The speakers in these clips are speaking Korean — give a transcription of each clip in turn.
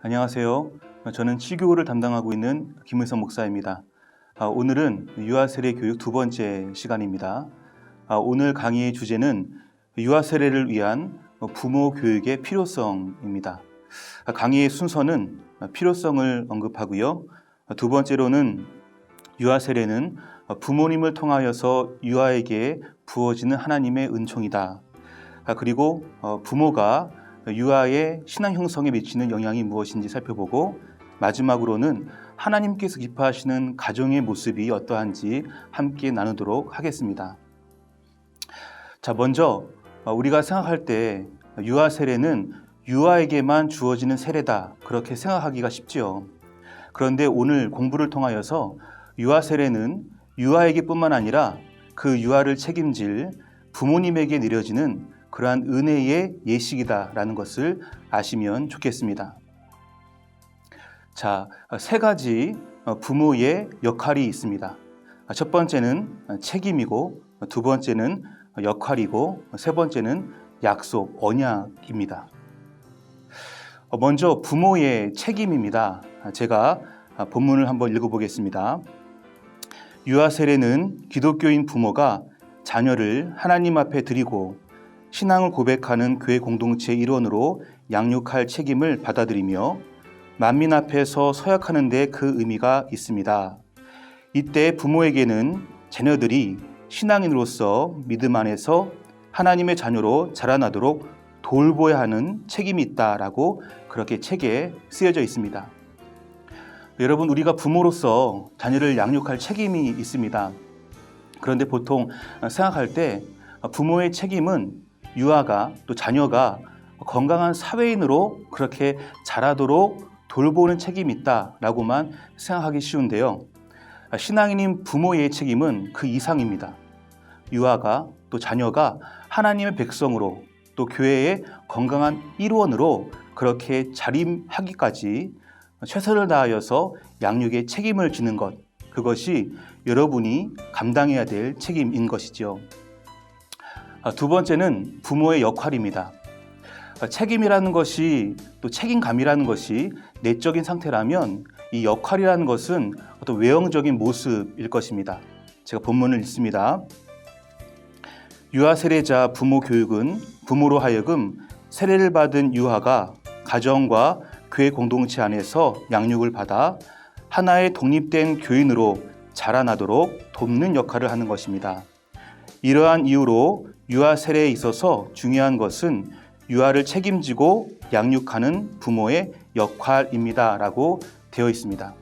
안녕하세요. 저는 치교를 담당하고 있는 김의성 목사입니다. 아, 오늘은 유아 세례 교육 두 번째 시간입니다. 아, 오늘 강의의 주제는 유아 세례를 위한 부모 교육의 필요성입니다. 아, 강의의 순서는 필요성을 언급하고요. 두 번째로는 유아 세례는 부모님을 통하여서 유아에게 부어지는 하나님의 은총이다. 아, 그리고 어, 부모가 유아의 신앙 형성에 미치는 영향이 무엇인지 살펴보고 마지막으로는 하나님께서 기뻐하시는 가정의 모습이 어떠한지 함께 나누도록 하겠습니다. 자, 먼저 어, 우리가 생각할 때 유아 세례는 유아에게만 주어지는 세례다. 그렇게 생각하기가 쉽지요. 그런데 오늘 공부를 통하여서 유아 세례는 유아에게뿐만 아니라 그 유아를 책임질 부모님에게 내려지는 그러한 은혜의 예식이다라는 것을 아시면 좋겠습니다. 자, 세 가지 부모의 역할이 있습니다. 첫 번째는 책임이고, 두 번째는 역할이고, 세 번째는 약속, 언약입니다. 먼저 부모의 책임입니다. 제가 본문을 한번 읽어보겠습니다. 유아 세례는 기독교인 부모가 자녀를 하나님 앞에 드리고 신앙을 고백하는 교회 공동체 일원으로 양육할 책임을 받아들이며 만민 앞에서 서약하는 데 그 의미가 있습니다. 이때 부모에게는 자녀들이 신앙인으로서 믿음 안에서 하나님의 자녀로 자라나도록 돌보야 하는 책임이 있다라고 그렇게 책에 쓰여져 있습니다. 여러분, 우리가 부모로서 자녀를 양육할 책임이 있습니다. 그런데 보통 생각할 때 부모의 책임은 유아가 또 자녀가 건강한 사회인으로 그렇게 자라도록 돌보는 책임이 있다라고만 생각하기 쉬운데요. 신앙인인 부모의 책임은 그 이상입니다. 유아가 또 자녀가 하나님의 백성으로 또 교회의 건강한 일원으로 그렇게 자림하기까지 최선을 다하여서 양육의 책임을 지는 것, 그것이 여러분이 감당해야 될 책임인 것이죠. 아, 두 번째는 부모의 역할입니다. 아, 책임이라는 것이 또 책임감이라는 것이 내적인 상태라면 이 역할이라는 것은 어떤 외형적인 모습일 것입니다. 제가 본문을 읽습니다. 유아 세례자 부모 교육은 부모로 하여금 세례를 받은 유아가 가정과 교회 공동체 안에서 양육을 받아 하나의 독립된 교인으로 자라나도록 돕는 역할을 하는 것입니다. 이러한 이유로 유아 세례에 있어서 중요한 것은 유아를 책임지고 양육하는 부모의 역할입니다라고 되어 있습니다.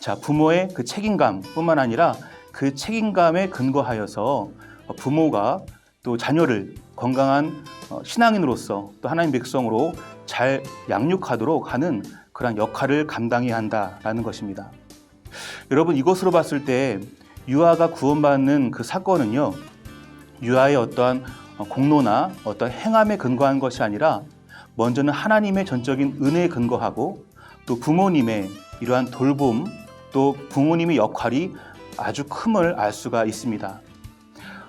자, 부모의 그 책임감뿐만 아니라 그 책임감에 근거하여서 부모가 또 자녀를 건강한 어, 신앙인으로서 또 하나님 백성으로 잘 양육하도록 하는 그런 역할을 감당해야 한다라는 것입니다. 여러분 이것으로 봤을 때 유아가 구원받는 그 사건은요 유아의 어떠한 공로나 어떤 행함에 근거한 것이 아니라 먼저는 하나님의 전적인 은혜에 근거하고 또 부모님의 이러한 돌봄 또 부모님의 역할이 아주 큼을 알 수가 있습니다.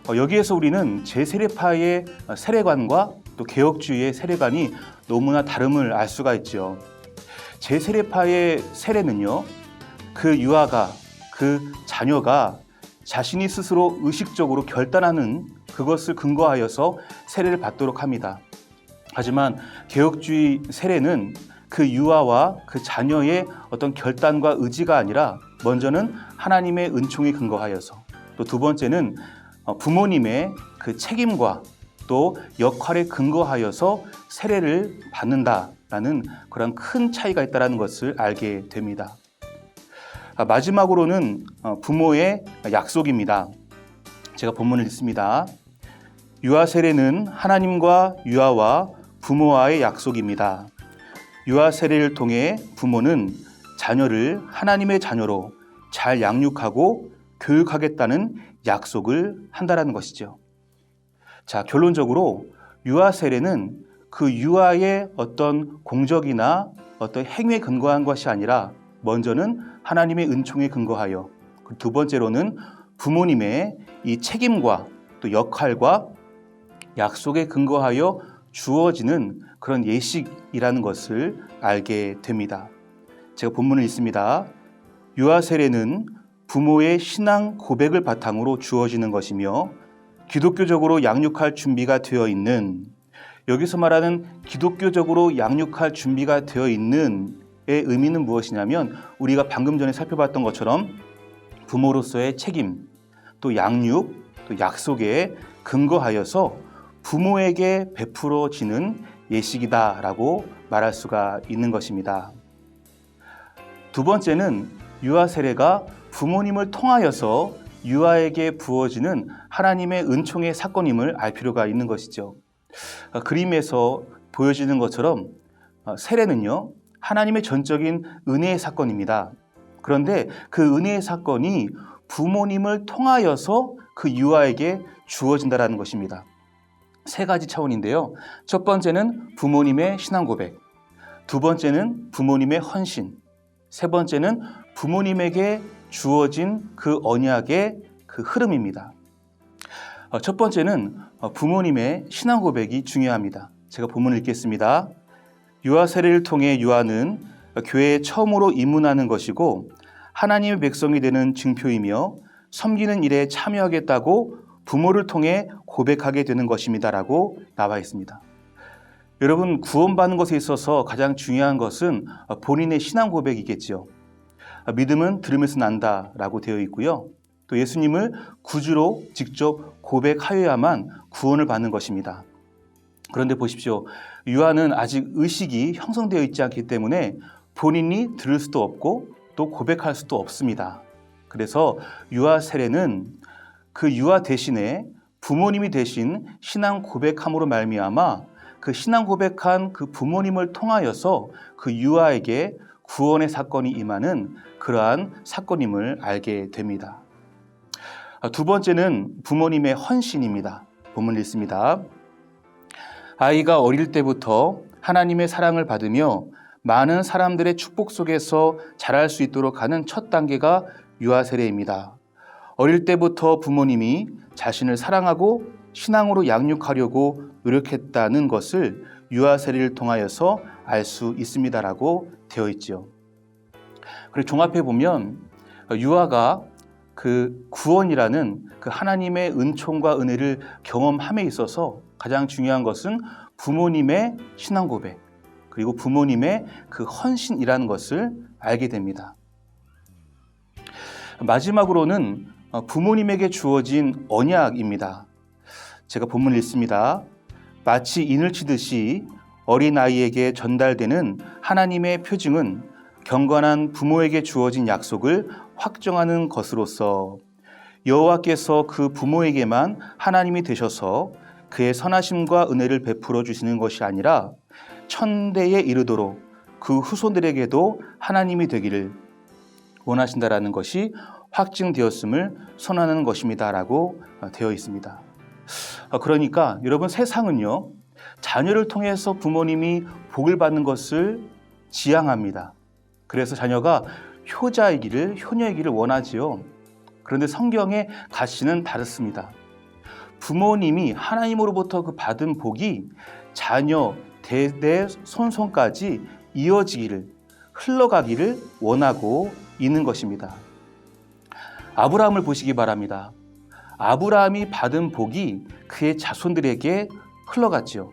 어, 여기에서 우리는 제세례파의 세례관과 또 개혁주의의 세례관이 너무나 다름을 알 수가 있죠. 제세례파의 세례는요, 그 유아가 그 자녀가 자신이 스스로 의식적으로 결단하는 그것을 근거하여서 세례를 받도록 합니다. 하지만 개혁주의 세례는 그 유아와 그 자녀의 어떤 결단과 의지가 아니라 먼저는 하나님의 은총에 근거하여서 또 두 번째는 어, 부모님의 그 책임과 또 역할에 근거하여서 세례를 받는다라는 그런 큰 차이가 있다는 것을 알게 됩니다. 아, 마지막으로는 어, 부모의 약속입니다. 제가 본문을 읽습니다. 유아 세례는 하나님과 유아와 부모와의 약속입니다. 유아 세례를 통해 부모는 자녀를 하나님의 자녀로 잘 양육하고 교육하겠다는 약속을 한다라는 것이죠. 자, 결론적으로 유아 세례는 그 유아의 어떤 공적이나 어떤 행위에 근거한 것이 아니라 먼저는 하나님의 은총에 근거하여 두 번째로는 부모님의 이 책임과 또 역할과 약속에 근거하여 주어지는 그런 예식이라는 것을 알게 됩니다. 제가 본문을 읽습니다. 유아 세례는 부모의 신앙 고백을 바탕으로 주어지는 것이며 기독교적으로 양육할 준비가 되어 있는 여기서 말하는 기독교적으로 양육할 준비가 되어 있는 의 의미는 무엇이냐면 우리가 방금 전에 살펴봤던 것처럼 부모로서의 책임, 또 양육, 또 약속에 근거하여서 부모에게 베풀어지는 예식이다라고 말할 수가 있는 것입니다. 두 번째는 유아 세례가 부모님을 통하여서 유아에게 부어지는 하나님의 은총의 사건임을 알 필요가 있는 것이죠. 어, 그림에서 보여지는 것처럼 어, 세례는요, 하나님의 전적인 은혜의 사건입니다. 그런데 그 은혜의 사건이 부모님을 통하여서 그 유아에게 주어진다라는 것입니다. 세 가지 차원인데요. 첫 번째는 부모님의 신앙 고백, 두 번째는 부모님의 헌신, 세 번째는 부모님에게 주어진 그 언약의 그 흐름입니다. 어, 첫 번째는 어, 부모님의 신앙 고백이 중요합니다. 제가 본문을 읽겠습니다. 유아 세례를 통해 유아는 교회에 처음으로 입문하는 것이고 하나님의 백성이 되는 증표이며 섬기는 일에 참여하겠다고 부모를 통해 고백하게 되는 것입니다라고 나와 있습니다. 여러분 구원받는 것에 있어서 가장 중요한 것은 본인의 신앙 고백이겠지요. 믿음은 들으면서 난다라고 되어 있고요. 또 예수님을 구주로 직접 고백하여야만 구원을 받는 것입니다. 그런데 보십시오. 유아는 아직 의식이 형성되어 있지 않기 때문에 본인이 들을 수도 없고 또 고백할 수도 없습니다. 그래서 유아 세례는 그 유아 대신에 부모님이 대신 신앙 고백함으로 말미암아 그 신앙 고백한 그 부모님을 통하여서 그 유아에게 구원의 사건이 임하는 그러한 사건임을 알게 됩니다. 두 번째는 부모님의 헌신입니다. 본문 읽습니다. 아이가 어릴 때부터 하나님의 사랑을 받으며 많은 사람들의 축복 속에서 자랄 수 있도록 하는 첫 단계가 유아 세례입니다. 어릴 때부터 부모님이 자신을 사랑하고 신앙으로 양육하려고 노력했다는 것을 유아 세례를 통하여서 알 수 있습니다라고 되어 있죠. 그리고 종합해 보면 유아가 그 구원이라는 그 하나님의 은총과 은혜를 경험함에 있어서 가장 중요한 것은 부모님의 신앙 고백 그리고 부모님의 그 헌신이라는 것을 알게 됩니다. 마지막으로는 부모님에게 주어진 언약입니다. 제가 본문을 읽습니다. 마치 인을 치듯이 어린아이에게 전달되는 하나님의 표징은 경건한 부모에게 주어진 약속을 확정하는 것으로서 여호와께서 그 부모에게만 하나님이 되셔서 그의 선하심과 은혜를 베풀어 주시는 것이 아니라 천대에 이르도록 그 후손들에게도 하나님이 되기를 원하신다라는 것이 확증되었음을 선언하는 것입니다라고 되어 있습니다. 그러니까 여러분 세상은요 자녀를 통해서 부모님이 복을 받는 것을 지향합니다. 그래서 자녀가 효자이기를 효녀이기를 원하지요. 그런데 성경의 가시는 다릅니다. 부모님이 하나님으로부터 그 받은 복이 자녀 대대 손손까지 이어지기를 흘러가기를 원하고 있는 것입니다. 아브라함을 보시기 바랍니다. 아브라함이 받은 복이 그의 자손들에게 흘러갔지요.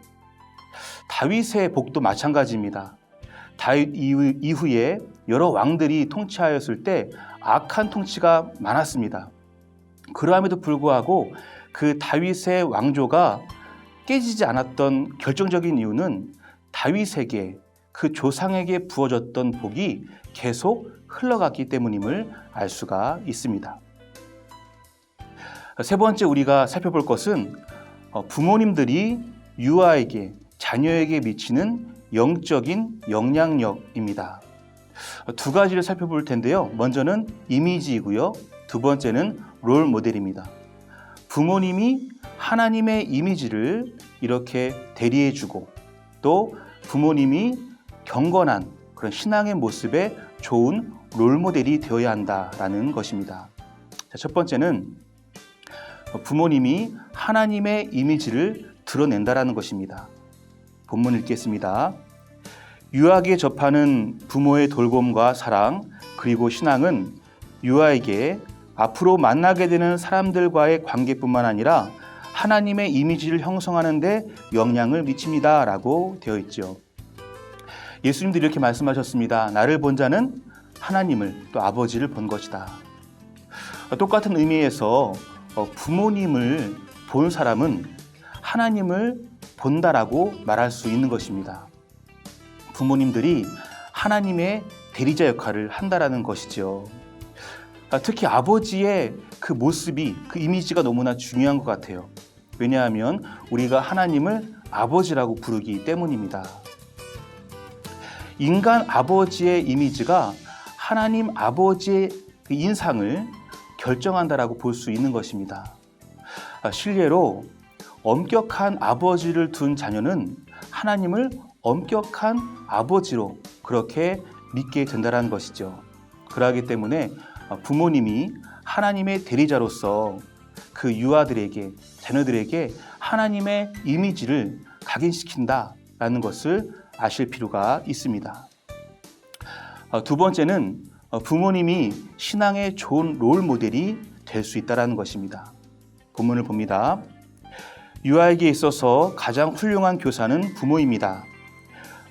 다윗의 복도 마찬가지입니다. 다윗 이후에 여러 왕들이 통치하였을 때 악한 통치가 많았습니다. 그러함에도 불구하고 그 다윗의 왕조가 깨지지 않았던 결정적인 이유는 다윗에게 그 조상에게 부어졌던 복이 계속 흘러갔기 때문임을 알 수가 있습니다. 세 번째 우리가 살펴볼 것은 어, 부모님들이 유아에게 자녀에게 미치는 영적인 영향력입니다. 두 가지를 살펴볼 텐데요. 먼저는 이미지이고요. 두 번째는 롤 모델입니다. 부모님이 하나님의 이미지를 이렇게 대리해주고 또 부모님이 경건한 그런 신앙의 모습에 좋은 롤 모델이 되어야 한다라는 것입니다. 첫 번째는 부모님이 하나님의 이미지를 드러낸다라는 것입니다. 본문 읽겠습니다. 유아에게 접하는 부모의 돌봄과 사랑 그리고 신앙은 유아에게 앞으로 만나게 되는 사람들과의 관계뿐만 아니라 하나님의 이미지를 형성하는데 영향을 미칩니다라고 되어 있죠. 예수님도 이렇게 말씀하셨습니다. 나를 본 자는 하나님을 또 아버지를 본 것이다. 똑같은 의미에서 어, 부모님을 본 사람은 하나님을 본다라고 말할 수 있는 것입니다. 부모님들이 하나님의 대리자 역할을 한다라는 것이죠. 아, 특히 아버지의 그 모습이 그 이미지가 너무나 중요한 것 같아요. 왜냐하면 우리가 하나님을 아버지라고 부르기 때문입니다. 인간 아버지의 이미지가 하나님 아버지의 그 인상을 결정한다라고 볼 수 있는 것입니다. 아, 실례로 엄격한 아버지를 둔 자녀는 하나님을 엄격한 아버지로 그렇게 믿게 된다는 것이죠. 그러기 때문에 부모님이 하나님의 대리자로서 그 유아들에게 자녀들에게 하나님의 이미지를 각인시킨다라는 것을 아실 필요가 있습니다. 어, 두 번째는 어, 부모님이 신앙의 좋은 롤 모델이 될 수 있다는 것입니다. 본문을 봅니다. 유아에게 있어서 가장 훌륭한 교사는 부모입니다.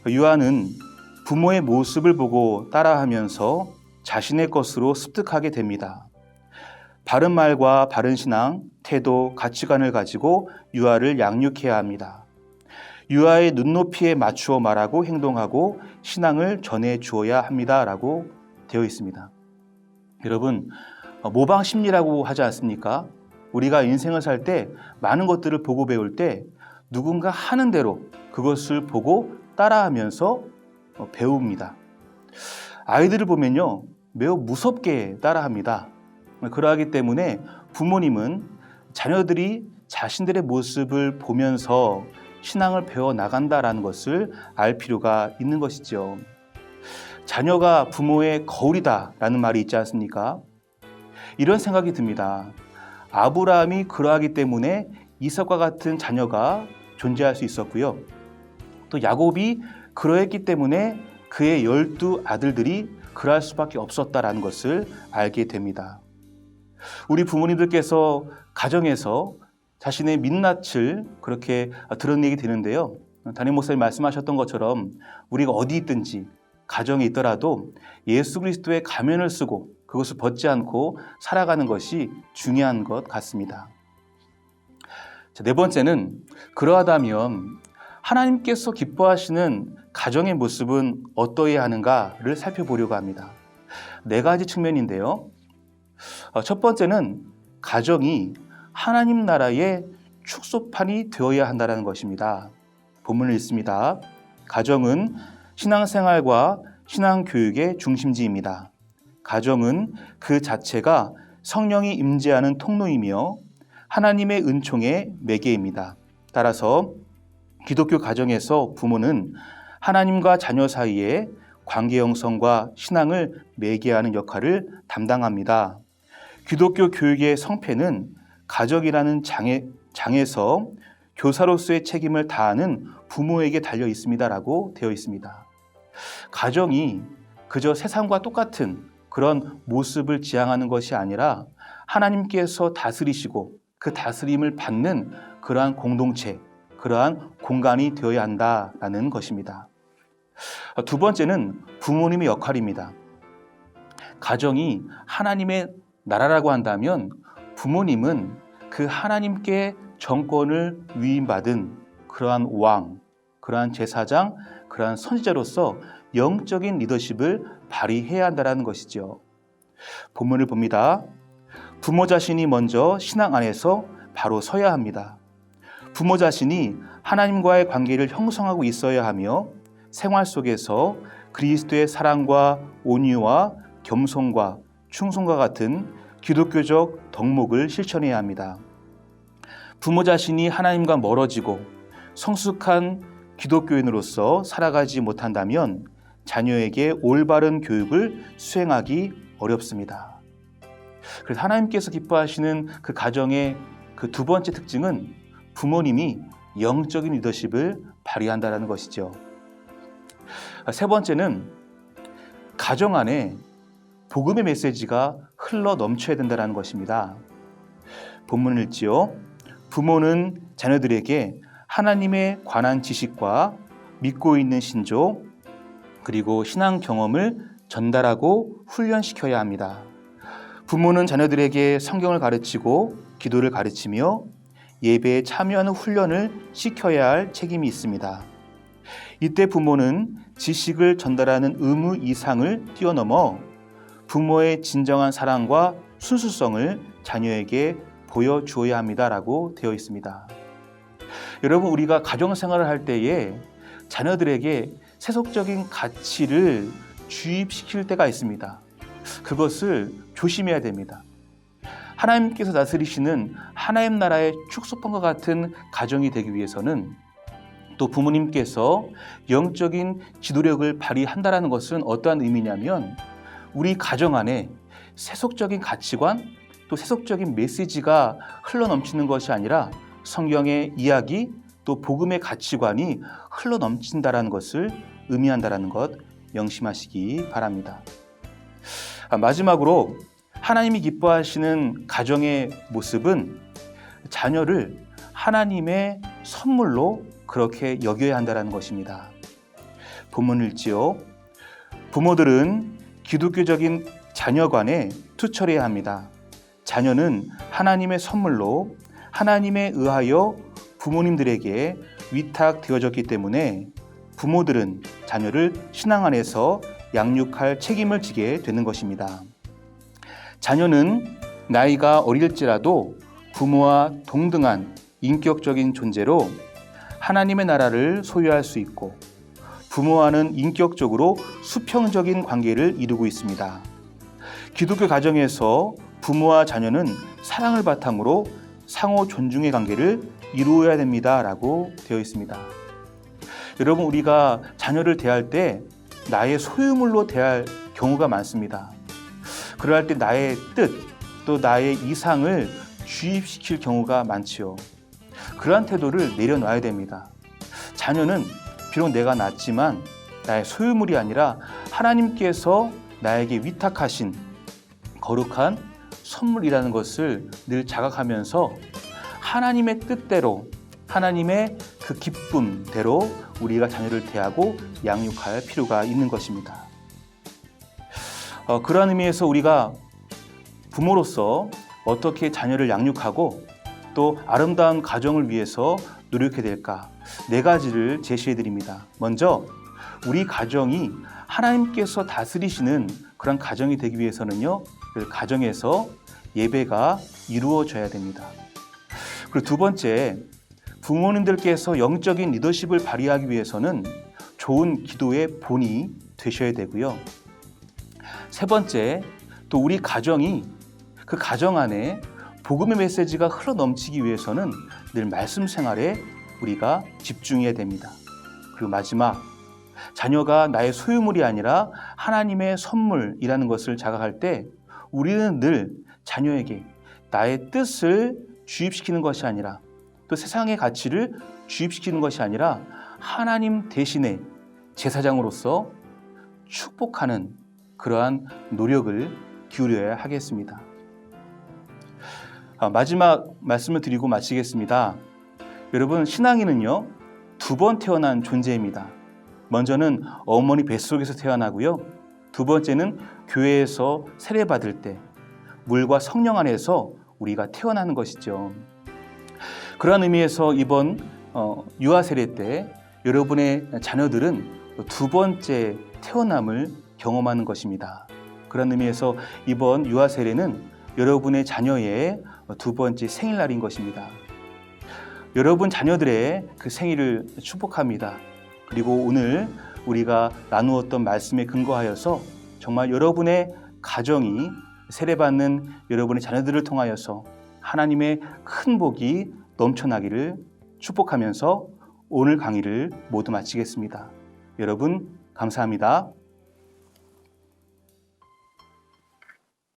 유아는 부모의 모습을 보고 따라하면서 자신의 것으로 습득하게 됩니다. 바른 말과 바른 신앙, 태도, 가치관을 가지고 유아를 양육해야 합니다. 유아의 눈높이에 맞추어 말하고 행동하고 신앙을 전해 주어야 합니다라고 되어 있습니다. 여러분, 모방 심리라고 하지 않습니까? 우리가 인생을 살 때 많은 것들을 보고 배울 때 누군가 하는 대로 그것을 보고 따라하면서 배웁니다. 아이들을 보면요, 매우 무섭게 따라합니다. 그러하기 때문에 부모님은 자녀들이 자신들의 모습을 보면서 신앙을 배워 나간다라는 것을 알 필요가 있는 것이죠. 자녀가 부모의 거울이다라는 말이 있지 않습니까? 이런 생각이 듭니다. 아브라함이 그러하기 때문에 이삭과 같은 자녀가 존재할 수 있었고요. 또 야곱이 그러했기 때문에 그의 열두 아들들이 그러할 수밖에 없었다라는 것을 알게 됩니다. 우리 부모님들께서 가정에서 자신의 민낯을 그렇게 드러내게 되는데요. 담임 목사님 말씀하셨던 것처럼 우리가 어디 있든지 가정에 있더라도 예수 그리스도의 가면을 쓰고 그것을 벗지 않고 살아가는 것이 중요한 것 같습니다. 자, 네 번째는 그러하다면 하나님께서 기뻐하시는 가정의 모습은 어떠해야 하는가를 살펴보려고 합니다. 네 가지 측면인데요. 어, 첫 번째는 가정이 하나님 나라의 축소판이 되어야 한다는 것입니다. 본문을 읽습니다. 가정은 신앙생활과 신앙교육의 중심지입니다. 가정은 그 자체가 성령이 임재하는 통로이며 하나님의 은총의 매개입니다. 따라서 기독교 가정에서 부모는 하나님과 자녀 사이에 관계 형성과 신앙을 매개하는 역할을 담당합니다. 기독교 교육의 성패는 가족이라는 장애, 장에서 교사로서의 책임을 다하는 부모에게 달려 있습니다라고 되어 있습니다. 가정이 그저 세상과 똑같은 그런 모습을 지향하는 것이 아니라 하나님께서 다스리시고 그 다스림을 받는 그러한 공동체, 그러한 공간이 되어야 한다라는 것입니다. 두 번째는 부모님의 역할입니다. 가정이 하나님의 나라라고 한다면 부모님은 그 하나님께 정권을 위임받은 그러한 왕, 그러한 제사장, 그러한 선지자로서 영적인 리더십을 발휘해야 한다는 것이죠. 본문을 봅니다. 부모 자신이 먼저 신앙 안에서 바로 서야 합니다. 부모 자신이 하나님과의 관계를 형성하고 있어야 하며 생활 속에서 그리스도의 사랑과 온유와 겸손과 충성과 같은 기독교적 덕목을 실천해야 합니다. 부모 자신이 하나님과 멀어지고 성숙한 기독교인으로서 살아가지 못한다면 자녀에게 올바른 교육을 수행하기 어렵습니다. 그래서 하나님께서 기뻐하시는 그 가정의 그 두 번째 특징은 부모님이 영적인 리더십을 발휘한다라는 것이죠. 세 번째는 가정 안에 복음의 메시지가 흘러 넘쳐야 된다는 것입니다. 본문을 읽지요. 부모는 자녀들에게 하나님에 관한 지식과 믿고 있는 신조 그리고 신앙 경험을 전달하고 훈련시켜야 합니다. 부모는 자녀들에게 성경을 가르치고 기도를 가르치며 예배에 참여하는 훈련을 시켜야 할 책임이 있습니다. 이때 부모는 지식을 전달하는 의무 이상을 뛰어넘어 부모의 진정한 사랑과 순수성을 자녀에게 보여주어야 합니다라고 되어 있습니다. 여러분, 우리가 가정 생활을 할 때에 자녀들에게 세속적인 가치를 주입시킬 때가 있습니다. 그것을 조심해야 됩니다. 하나님께서 다스리시는 하나님 나라의 축소판과 같은 가정이 되기 위해서는 또 부모님께서 영적인 지도력을 발휘한다라는 것은 어떠한 의미냐면 우리 가정 안에 세속적인 가치관 또 세속적인 메시지가 흘러넘치는 것이 아니라 성경의 이야기 또 복음의 가치관이 흘러넘친다라는 것을 의미한다라는 것 명심하시기 바랍니다. 아, 마지막으로 하나님이 기뻐하시는 가정의 모습은 자녀를 하나님의 선물로 그렇게 여겨야 한다는 것입니다. 읽지요. 부모들은 기독교적인 자녀관에 투철해야 합니다. 자녀는 하나님의 선물로 하나님에 의하여 부모님들에게 위탁되어졌기 때문에 부모들은 자녀를 신앙 안에서 양육할 책임을 지게 되는 것입니다. 자녀는 나이가 어릴지라도 부모와 동등한 인격적인 존재로 하나님의 나라를 소유할 수 있고 부모와는 인격적으로 수평적인 관계를 이루고 있습니다. 기독교 가정에서 부모와 자녀는 사랑을 바탕으로 상호 존중의 관계를 이루어야 됩니다 라고 되어 있습니다. 여러분 우리가 자녀를 대할 때 나의 소유물로 대할 경우가 많습니다. 그럴 때 나의 뜻, 또 나의 이상을 주입시킬 경우가 많지요. 그러한 태도를 내려놔야 됩니다. 자녀는 비록 내가 낳지만 나의 소유물이 아니라 하나님께서 나에게 위탁하신 거룩한 선물이라는 것을 늘 자각하면서 하나님의 뜻대로 하나님의 그 기쁨대로 우리가 자녀를 대하고 양육할 필요가 있는 것입니다. 어, 그러한 의미에서 우리가 부모로서 어떻게 자녀를 양육하고 또 아름다운 가정을 위해서 노력해야 될까? 네 가지를 제시해 드립니다. 먼저 우리 가정이 하나님께서 다스리시는 그런 가정이 되기 위해서는요. 그 가정에서 예배가 이루어져야 됩니다. 그리고 두 번째, 부모님들께서 영적인 리더십을 발휘하기 위해서는 좋은 기도의 본이 되셔야 되고요. 세 번째, 또 우리 가정이 그 가정 안에 복음의 메시지가 흘러 넘치기 위해서는 늘 말씀 생활에 우리가 집중해야 됩니다. 그리고 마지막, 자녀가 나의 소유물이 아니라 하나님의 선물이라는 것을 자각할 때 우리는 늘 자녀에게 나의 뜻을 주입시키는 것이 아니라 또 세상의 가치를 주입시키는 것이 아니라 하나님 대신에 제사장으로서 축복하는 그러한 노력을 기울여야 하겠습니다. 아, 마지막 말씀을 드리고 마치겠습니다. 여러분, 신앙인은요, 두 번 태어난 존재입니다. 먼저는 어머니 뱃속에서 태어나고요. 두 번째는 교회에서 세례받을 때 물과 성령 안에서 우리가 태어나는 것이죠. 그러한 의미에서 이번 어, 유아 세례 때 여러분의 자녀들은 두 번째 태어남을 경험하는 것입니다. 그런 의미에서 이번 유아 세례는 여러분의 자녀의 두 번째 생일날인 것입니다. 여러분 자녀들의 그 생일을 축복합니다. 그리고 오늘 우리가 나누었던 말씀에 근거하여서 정말 여러분의 가정이 세례받는 여러분의 자녀들을 통하여서 하나님의 큰 복이 넘쳐나기를 축복하면서 오늘 강의를 모두 마치겠습니다. 여러분, 감사합니다.